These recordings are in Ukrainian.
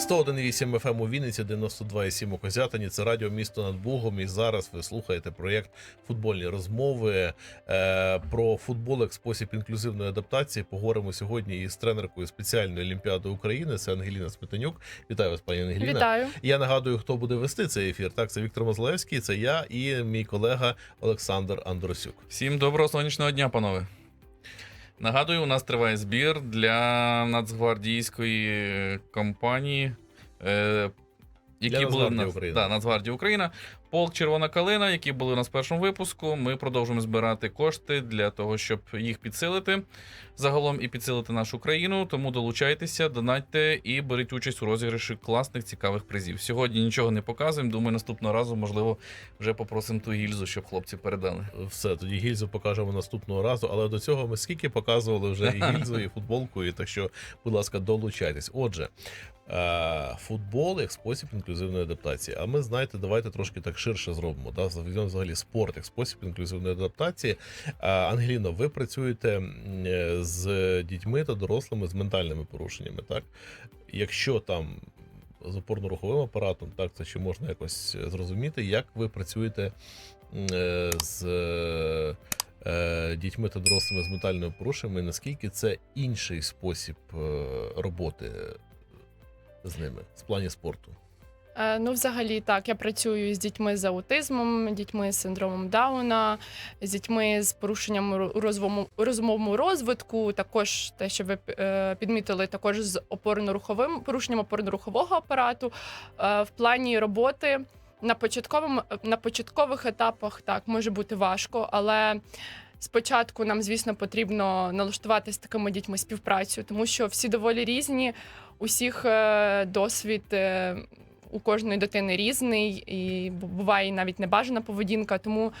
101,8 FM у Вінниці, 92,7 у Козятині. Це радіо місто над Бугом. І зараз ви слухаєте проєкт футбольні розмови е, про футбол як спосіб інклюзивної адаптації. Поговоримо сьогодні із тренеркою спеціальної олімпіади України. Це Ангеліна Сметанюк. Вітаю вас, пані Ангеліна. Вітаю. Я нагадую, хто буде вести цей ефір. Так, це Віктор Мозлевський, це я і мій колега Олександр Андросюк. Всім доброго сонячного дня, панове. Нагадую, у нас триває збір для нацгвардійської компанії. Е, які Для були Нацгвардії Україна. Да, Нацгвардії Україна. Полк Червона калина, які були у нас в першому випуску. Ми продовжуємо збирати кошти для того, щоб їх підсилити загалом і підсилити нашу країну. Тому долучайтеся, донатьте і беріть участь у розіграші класних цікавих призів. Сьогодні нічого не показуємо. Думаю, наступного разу, можливо, вже попросимо ту гільзу, щоб хлопці передали. Все, тоді гільзу покажемо наступного разу. Але до цього ми скільки показували вже і гільзу, і футболку, і так що, будь ласка, долучайтесь. Отже, футбол як спосіб інклюзивної адаптації. А ми знаєте, давайте трошки так ширше зробимо. Да? Взагалі спорт як спосіб інклюзивної адаптації. Е, Ангеліно, ви працюєте е, з дітьми та дорослими з ментальними порушеннями, так? Якщо там. З опорно-руховим апаратом, так це ще можна якось е, зрозуміти, як ви працюєте е, з е, е, дітьми та дорослими з ментальними порушеннями, наскільки це інший спосіб е, роботи з ними в плані спорту? Е, Ну, взагалі, так, я працюю з дітьми з аутизмом, дітьми з синдромом Дауна, з дітьми з порушенням ро- у розумовому, розумовому розвитку. Також те, що ви е, підмітили, також з опорно-руховим порушенням опорно-рухового апарату. Е, В плані роботи на початковому на початкових етапах так може бути важко, але. Спочатку нам, звісно, потрібно налаштувати з такими дітьми співпрацю, тому що всі доволі різні, усіх е, досвід е, у кожної дитини різний, і буває навіть небажана поведінка. Тому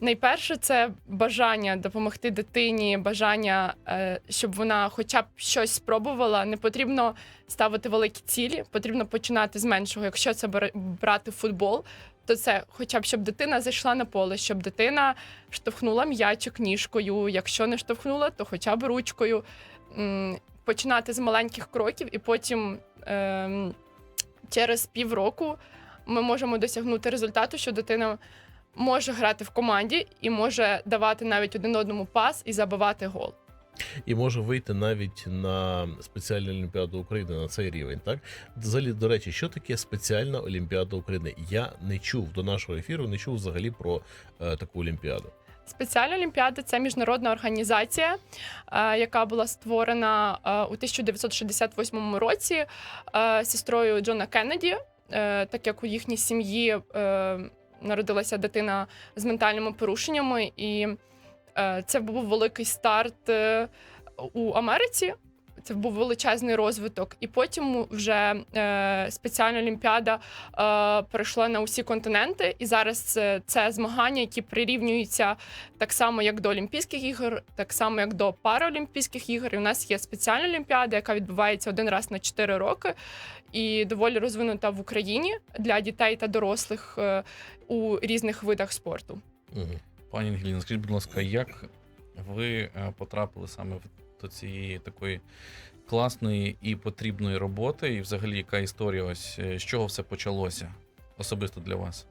найперше це бажання допомогти дитині, бажання, е, щоб вона хоча б щось спробувала. Не потрібно ставити великі цілі, потрібно починати з меншого. Якщо це брати футбол, то це хоча б щоб дитина зайшла на поле, щоб дитина штовхнула м'ячик ніжкою. Якщо не штовхнула, то хоча б ручкою. Починати з маленьких кроків, і потім ем, через півроку ми можемо досягнути результату, що дитина може грати в команді і може давати навіть один одному пас і забивати гол. І може вийти навіть на спеціальну Олімпіаду України на цей рівень. Так, взагалі, до речі, що таке спеціальна Олімпіада України? Я не чув до нашого ефіру, не чув взагалі про е, таку Олімпіаду. Спеціальна олімпіада це міжнародна організація, е, яка була створена е, у 1968 році е, сестрою Джона Кеннеді, так як у їхній сім'ї народилася дитина з ментальними порушеннями, і це був великий старт у Америці. Це був величезний розвиток, і потім вже е, спеціальна олімпіада е, перейшла на усі континенти, і зараз це, це змагання, які прирівнюються так само, як до Олімпійських ігор, так само як до Параолімпійських ігор. І у нас є спеціальна олімпіада, яка відбувається один раз на 4 роки, і доволі розвинута в Україні для дітей та дорослих е, у різних видах спорту. Пані Ангеліна, скажіть, будь ласка, як ви е, потрапили саме в- до цієї такої класної і потрібної роботи? І взагалі, яка історія ось е, з чого все почалося особисто для вас?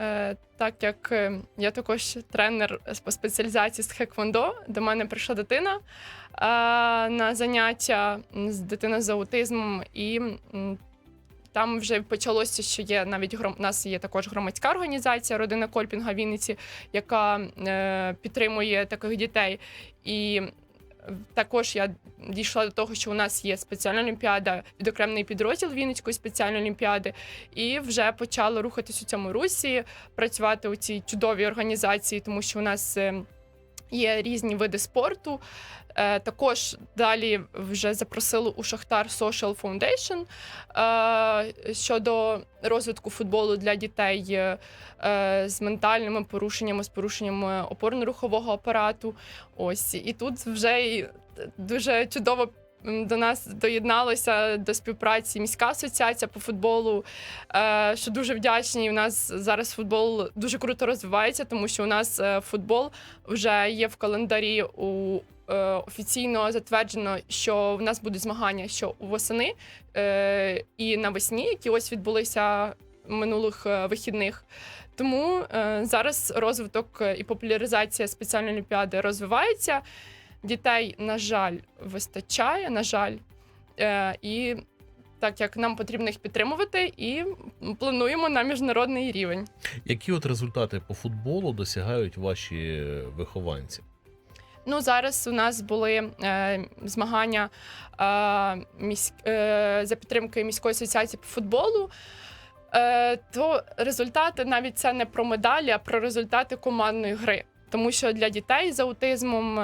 Е, так як е, я також тренер по спеціалізації з хеквондо, до мене прийшла дитина е, на заняття з дитина з аутизмом, і там вже почалося, що є навіть гром... у нас є також громадська організація Родина Кольпінга Вінниці, яка е, підтримує таких дітей. І також я дійшла до того, що у нас є спеціальна олімпіада, відокремлений підрозділ Вінницької спеціальної олімпіади, і вже почала рухатись у цьому русі, працювати у цій чудовій організації, тому що у нас е, є різні види спорту. Е, Також далі вже запросили у Шахтар Social Foundation е, щодо розвитку футболу для дітей е, з ментальними порушеннями, з порушеннями опорно-рухового апарату. Ось і тут вже дуже чудово. До нас доєдналася до співпраці міська асоціація по футболу, е, що дуже вдячні. У нас зараз футбол дуже круто розвивається, тому що у нас е, футбол вже є в календарі у е, офіційно затверджено, що в нас будуть змагання що восени і навесні, які ось відбулися минулих вихідних. Тому зараз розвиток і популяризація спеціальної олімпіади розвивається. Дітей, на жаль, вистачає, на жаль. Е, і так як нам потрібно їх підтримувати, і плануємо на міжнародний рівень. Які от результати по футболу досягають ваші вихованці? Ну, зараз у нас були е, змагання е, місь, е, за підтримки міської асоціації по футболу. Е, то результати навіть це не про медалі, а про результати командної гри. Тому що для дітей з аутизмом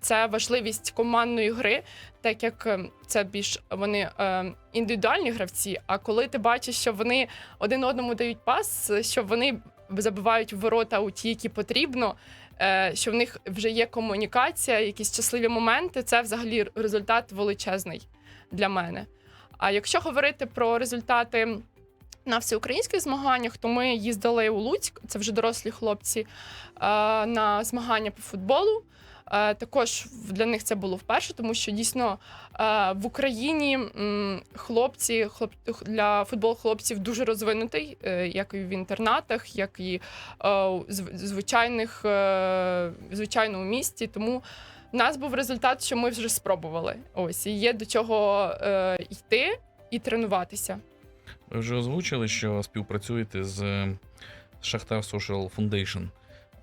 це важливість командної гри, так як е, це більш вони е, індивідуальні гравці. А коли ти бачиш, що вони один одному дають пас, що вони забивають ворота у ті, які потрібно, е, що в них вже є комунікація, якісь щасливі моменти, це взагалі результат величезний для мене. А якщо говорити про результати на всеукраїнських змаганнях, то ми їздили у Луцьк, це вже дорослі хлопці, е, на змагання по футболу. Е, Також для них це було вперше, тому що дійсно е, в Україні хлопці, хлоп, для футболу хлопців дуже розвинутий, як і в інтернатах, як і звичайних, звичайному місті. Тому в нас був результат, що ми вже спробували. Ось і є до чого йти і тренуватися. Ви вже озвучили, що співпрацюєте з Шахтар Social Foundation.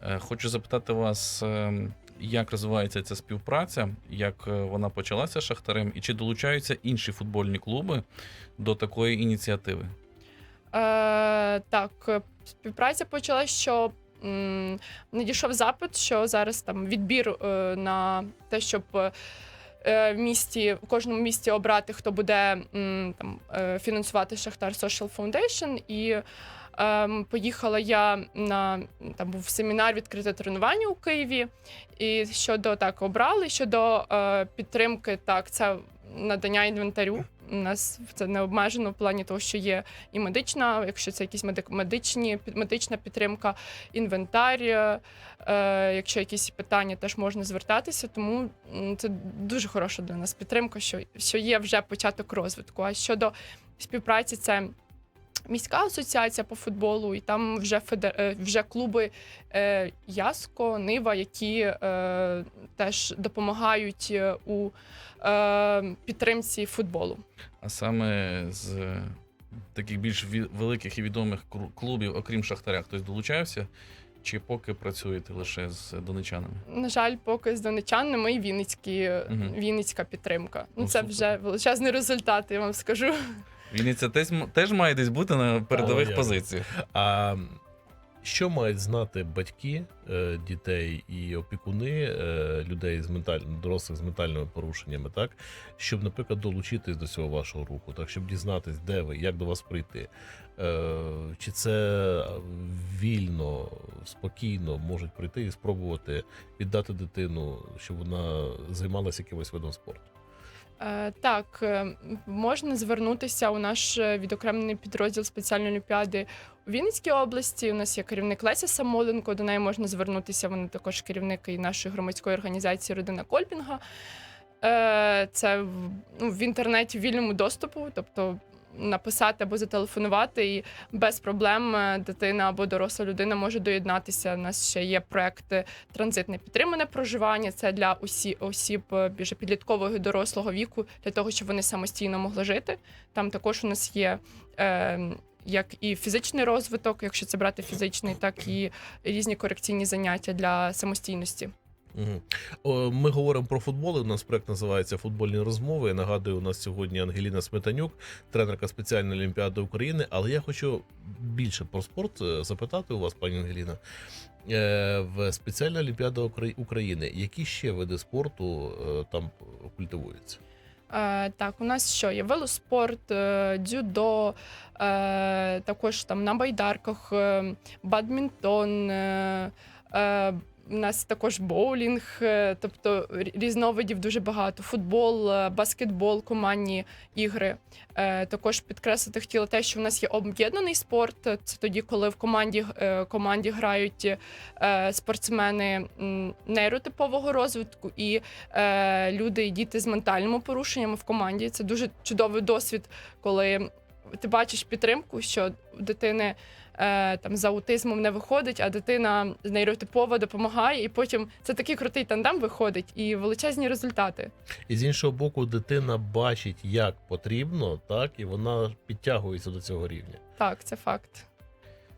Е, Хочу запитати вас, е, як розвивається ця співпраця, як е, вона почалася з Шахтарем, і чи долучаються інші футбольні клуби до такої ініціативи? Е, так, співпраця почалась, що м, надійшов запит, що зараз там відбір е, на те, щоб в місті, в кожному місті обрати, хто буде там, е, фінансувати Шахтар Social Foundation. І ем, поїхала я на там був семінар відкрите тренування у Києві. І щодо так обрали, щодо е, підтримки, так, це надання інвентарю. У нас це не обмежено в плані того, що є і медична, якщо це якісь медичні медична підтримка, інвентар. е, якщо якісь питання, теж можна звертатися. Тому це дуже хороша для нас підтримка, що, що є вже початок розвитку. А щодо співпраці, це міська асоціація по футболу, і там вже федер... е, вже клуби е, Яско, Нива, які е, теж допомагають е, у е, підтримці футболу. А саме з е, таких більш великих і відомих клубів, окрім Шахтаря, хтось долучався? Чи поки працюєте лише з донечанами? На жаль, поки з донечанами і Вінницькі, Мгм. Вінницька підтримка. Ну, Ну, це супер. вже величезний результат, я вам скажу. Вінниця теж, теж має десь бути на передових як. позиціях. А що мають знати батьки е, дітей і опікуни е, людей з менталь... дорослих з ментальними порушеннями, так щоб, наприклад, долучитись до цього вашого руху, так щоб дізнатись, де ви, як до вас прийти? Е, чи це вільно, спокійно можуть прийти і спробувати віддати дитину, щоб вона займалася якимось видом спорту? Е, так, е, можна звернутися у наш е, відокремлений підрозділ спеціальної олімпіади у Вінницькій області. У нас є керівник Леся Самоленко. До неї можна звернутися. Вона також керівник і нашої громадської організації Родина Кольпінга. Це ну, в інтернеті в вільному доступу, тобто написати або зателефонувати, і без проблем е, дитина або доросла людина може доєднатися. У нас ще є проект е, транзитне підтримане проживання. Це для усі осіб е, більше підліткового і дорослого віку, для того, щоб вони самостійно могли жити. Там також у нас є. Е, як і фізичний розвиток, якщо це брати фізичний, так і різні корекційні заняття для самостійності. Ми говоримо про футбол. У нас проект називається Футбольні розмови. Я нагадую, у нас сьогодні Ангеліна Сметанюк, тренерка спеціальної олімпіади України. Але я хочу більше про спорт е, запитати у вас, пані Ангеліна. Е, В спеціальна олімпіада України. Які ще види спорту е, там культивуються? Так, у нас що є велоспорт, дзюдо, також там на байдарках, бадмінтон, У нас також боулінг, е, тобто різновидів дуже багато. Футбол, е, баскетбол, командні ігри. Е, Також підкреслити хотіла те, що в нас є об'єднаний спорт. Це тоді, коли в команді, команді грають спортсмени нейротипового розвитку і люди і діти з ментальними порушеннями в команді. Це дуже чудовий досвід, коли ти бачиш підтримку, що дитини е, там за аутизмом не виходить, а дитина нейротипова допомагає, і потім це такий крутий тандем виходить і величезні результати. І з іншого боку, дитина бачить, як потрібно, так, і вона підтягується до цього рівня. Так, це факт.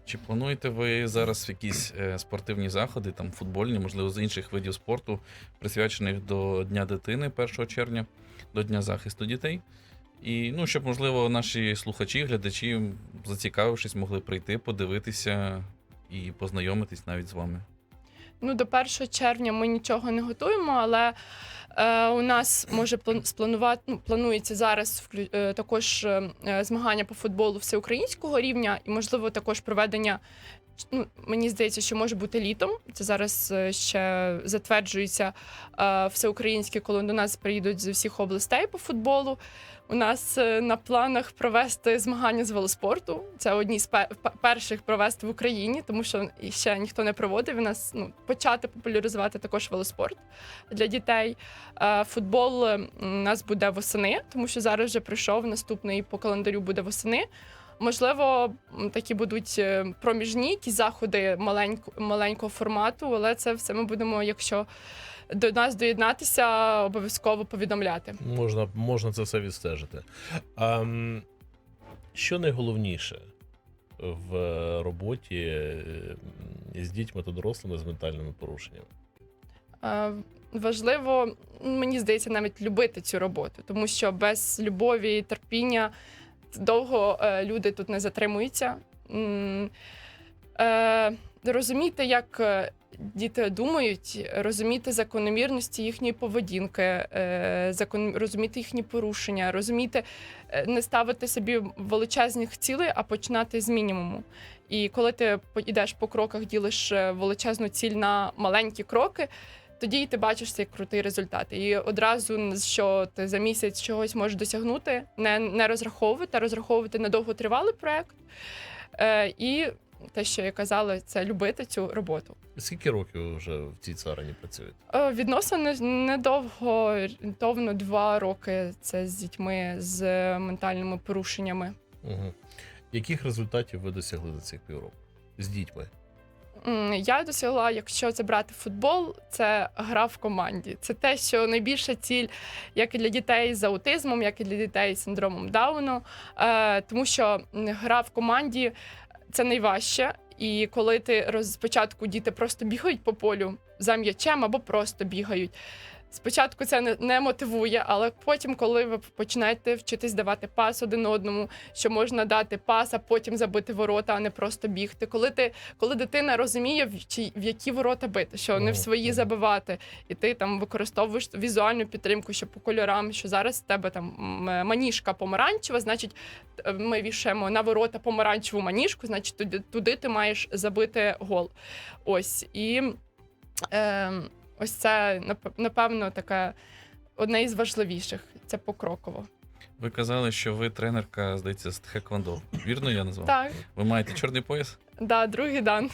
Чи плануєте ви зараз якісь е, спортивні заходи, там футбольні, можливо, з інших видів спорту, присвячених до Дня дитини 1 червня, до Дня захисту дітей? І ну, щоб, можливо, наші слухачі, глядачі, зацікавившись, могли прийти, подивитися і познайомитись навіть з вами. Ну, до 1 червня ми нічого не готуємо, але е, у нас може план- спланувати, ну, планується зараз е, також е, змагання по футболу всеукраїнського рівня, і можливо також проведення. Ну, мені здається, що може бути літом. Це зараз е, ще затверджується е, всеукраїнське, коли до нас приїдуть з усіх областей по футболу. У нас е, на планах провести змагання з велоспорту. Це одні з пе- пе- перших провести в Україні, тому що ще ніхто не проводив. У нас ну, почати популяризувати також велоспорт для дітей. Е, Футбол у нас буде восени, тому що зараз вже прийшов наступний по календарю буде восени. Можливо, такі будуть е, проміжні якісь заходи маленько, маленького формату, але це все ми будемо, якщо до нас доєднатися, обов'язково повідомляти. Можна, можна це все відстежити. А, що найголовніше в роботі е, з дітьми та дорослими з ментальними порушеннями? Е, Важливо, мені здається, навіть любити цю роботу, тому що без любові і терпіння довго е, люди тут не затримуються. Е, розуміти, як е, діти думають, розуміти закономірності їхньої поведінки, розуміти їхні порушення, розуміти, не ставити собі величезних цілей, а починати з мінімуму. І коли ти йдеш по кроках, ділиш величезну ціль на маленькі кроки, тоді ти бачиш цей крутий результат. І одразу, що ти за місяць чогось можеш досягнути, не, не розраховувати, а розраховувати на довготривалий проект. Е, і те, що я казала, це любити цю роботу. Скільки років вже в цій царині працюєте? Е, Відносно недовго, орієнтовно два роки. Це з дітьми з ментальними порушеннями. Угу. Яких результатів ви досягли за цих півроку з дітьми? Я досягла, якщо це брати футбол, це гра в команді. Це те, що найбільша ціль, як і для дітей з аутизмом, як і для дітей з синдромом Дауну. Е, тому що гра в команді це найважче. І коли ти спочатку діти просто бігають по полю за м'ячем або просто бігають. Спочатку це не, не мотивує, але потім, коли ви починаєте вчитись давати пас один одному, що можна дати пас, а потім забити ворота, а не просто бігти. Коли ти коли дитина розуміє, в, чи, в які ворота бити, що не в свої забивати, і ти там використовуєш візуальну підтримку, що по кольорам, що зараз в тебе там маніжка помаранчева, значить, е, ми вішаємо на ворота помаранчеву маніжку, значить, туди, туди ти маєш забити гол. Ось і е, ось це нап- напевно таке одне із важливіших. Це покроково. Ви казали, що ви тренерка, здається, з Тхеквондо. Вірно я назвав? Так, Ви маєте чорний пояс? да, другий дан.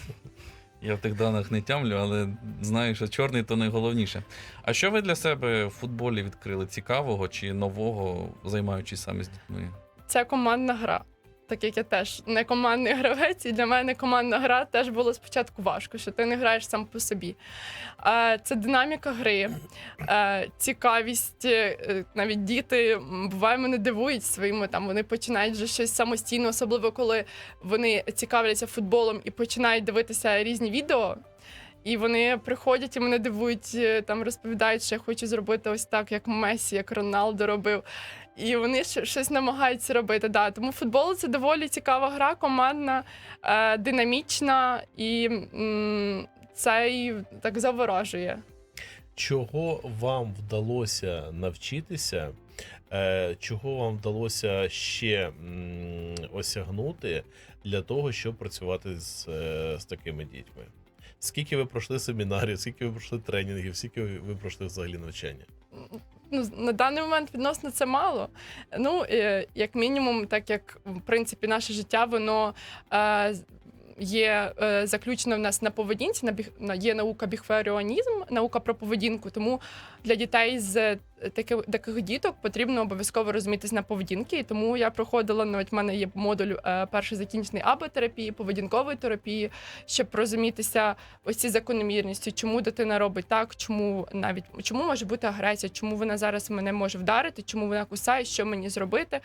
Я в тих даних не тямлю, але знаю, що чорний то найголовніше. А що ви для себе в футболі відкрили цікавого чи нового, займаючись саме з дітьми? Це командна гра. Так як я теж не командний гравець, і для мене командна гра теж було спочатку важко, що ти не граєш сам по собі. Це динаміка гри, цікавість. е, Навіть діти буває мене дивують своїми там. Вони починають вже щось самостійно, особливо коли вони цікавляться футболом і починають дивитися різні відео. І вони приходять і мене дивують, е, там розповідають, що я хочу зробити ось так, як Месі, як Роналдо робив. І вони щось намагаються робити. Да. Тому футбол це доволі цікава гра, командна, е, динамічна і м, це і так заворожує. Чого вам вдалося навчитися? Е, чого вам вдалося ще м, осягнути для того, щоб працювати з, е, з такими дітьми? Скільки ви пройшли семінарів, скільки ви пройшли тренінгів, скільки ви ви пройшли взагалі навчання? Ну, на даний момент відносно це мало. Ну, як мінімум, так як в принципі наше життя, воно е, є е, заключено в нас на поведінці, на біг, є наука біхверіонізм, наука про поведінку. Тому для дітей з таких, таких діток потрібно обов'язково розумітись на поведінки. І тому я проходила навіть в мене є модуль е, перший закінчений АБ-терапії, поведінкової терапії, щоб розумітися ось ці закономірності, чому дитина робить так, чому навіть чому може бути агресія, чому вона зараз мене може вдарити, чому вона кусає, що мені зробити,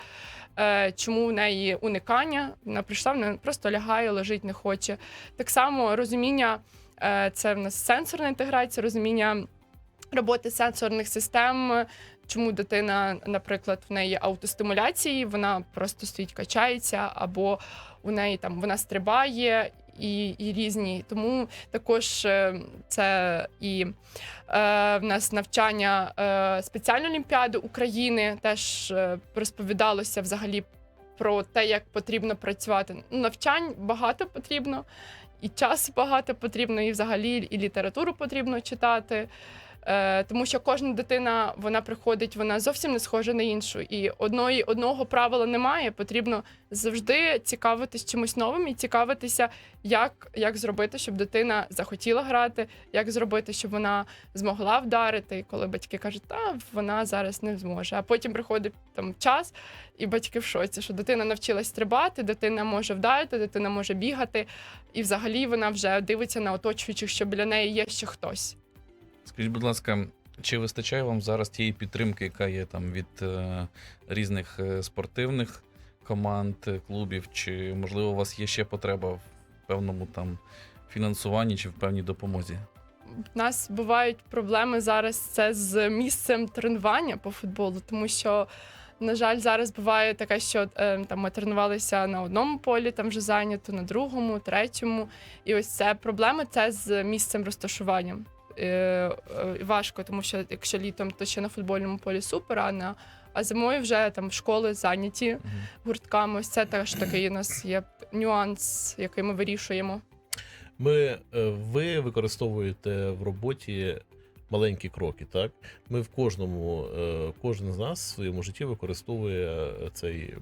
е, чому в неї уникання. Вона прийшла, вона просто лягає, лежить, не хоче. Так само розуміння е, це в нас сенсорна інтеграція, розуміння роботи сенсорних систем. Чому дитина, наприклад, в неї автостимуляції, вона просто стоїть, качається, або у неї там вона стрибає і, і різні. Тому також е, це і е, в нас навчання е, спеціальної олімпіади України теж е, розповідалося взагалі про те, як потрібно працювати. Ну, Навчань багато потрібно, і часу багато потрібно, і взагалі і літературу потрібно читати. Е, тому що кожна дитина вона приходить, вона зовсім не схожа на іншу. І одної, одного правила немає. Потрібно завжди цікавитись чимось новим і цікавитися, як, як зробити, щоб дитина захотіла грати, як зробити, щоб вона змогла вдарити. Коли батьки кажуть, та вона зараз не зможе. А потім приходить там час, і батьки в шоці, що дитина навчилась стрибати, дитина може вдарити, дитина може бігати, і взагалі вона вже дивиться на оточуючих, що біля неї є ще хтось. Скажіть, будь ласка, чи вистачає вам зараз тієї підтримки, яка є там від е, різних е, спортивних команд, е, клубів, чи можливо у вас є ще потреба в певному там фінансуванні чи в певній допомозі? У нас бувають проблеми зараз це з місцем тренування по футболу, тому що. На жаль, зараз буває таке, що е, там ми тренувалися на одному полі, там вже зайнято, на другому, третьому. І ось це проблема це з місцем розташування. Е, е, важко, тому що якщо літом, то ще на футбольному полі супер, а на а зимою вже там школи зайняті гуртками. Ось це теж такий у нас є нюанс, який ми вирішуємо. Ми, е, ви використовуєте в роботі маленькі кроки, так? Ми в кожному, е, кожен з нас в своєму житті використовує е, цей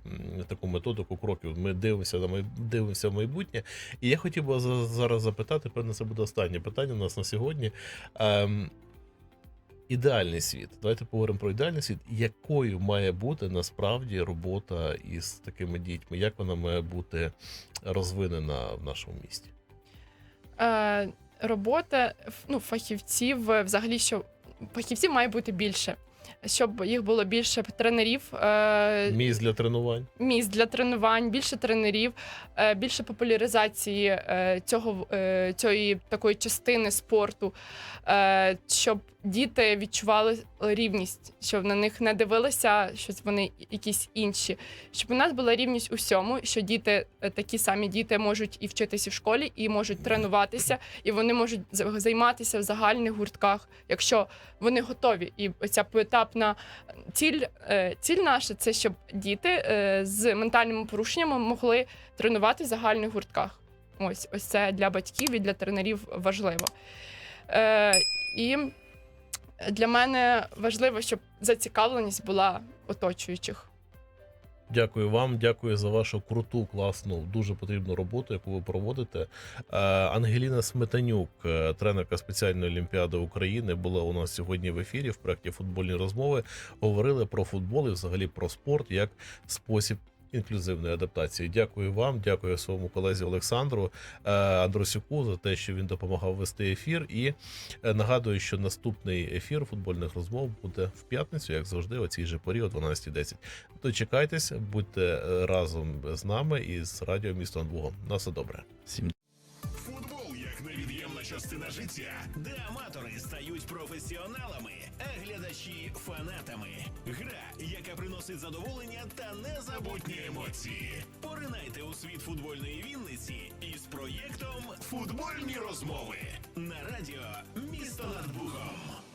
таку методику кроків. Ми дивимося на дивимося в майбутнє. І я хотів би зараз запитати, певно, це буде останнє питання у нас на сьогодні. Ем, Ідеальний світ. Давайте поговоримо про ідеальний світ. Якою має бути насправді робота із такими дітьми? Як вона має бути розвинена в нашому місті? Е, робота ну, фахівців, е, взагалі, що фахівців має бути більше. Щоб їх було більше тренерів, е, Місць для тренувань. місць для тренувань, більше тренерів, е, більше популяризації цього цієї такої частини спорту, щоб діти відчували рівність, щоб на них не дивилися, що вони якісь інші. Щоб у нас була рівність у всьому, що діти, е, такі самі діти, можуть і вчитися в школі, і можуть тренуватися, і вони можуть займатися в загальних гуртках, якщо вони готові. І ця поетапна ціль, е, ціль наша це щоб діти е, з ментальними порушеннями могли тренувати в загальних гуртках. Ось ось це для батьків і для тренерів важливо. Е, і для мене важливо, щоб зацікавленість була оточуючих. Дякую вам, дякую за вашу круту, класну, дуже потрібну роботу, яку ви проводите. Е, Ангеліна Сметанюк, е, тренерка спеціальної олімпіади України, була у нас сьогодні в ефірі в проєкті футбольні розмови. Говорили про футбол і взагалі про спорт як спосіб. Інклюзивної адаптації. Дякую вам, дякую своєму колезі Олександру е, Андросюку за те, що він допомагав вести ефір. І е, нагадую, що наступний ефір футбольних розмов буде в п'ятницю, як завжди, о цій же порі о 12.10. Дочекайтесь, будьте е, разом з нами і з радіо місто над Богом. На все добре. Всім Футбол як невід'ємна частина життя, де аматори стають професіоналами, глядачі фанатами. Гра, яка приносить задоволення та незабутні емоції. Поринайте у світ футбольної Вінниці із проєктом Футбольні розмови на радіо Місто над Богом.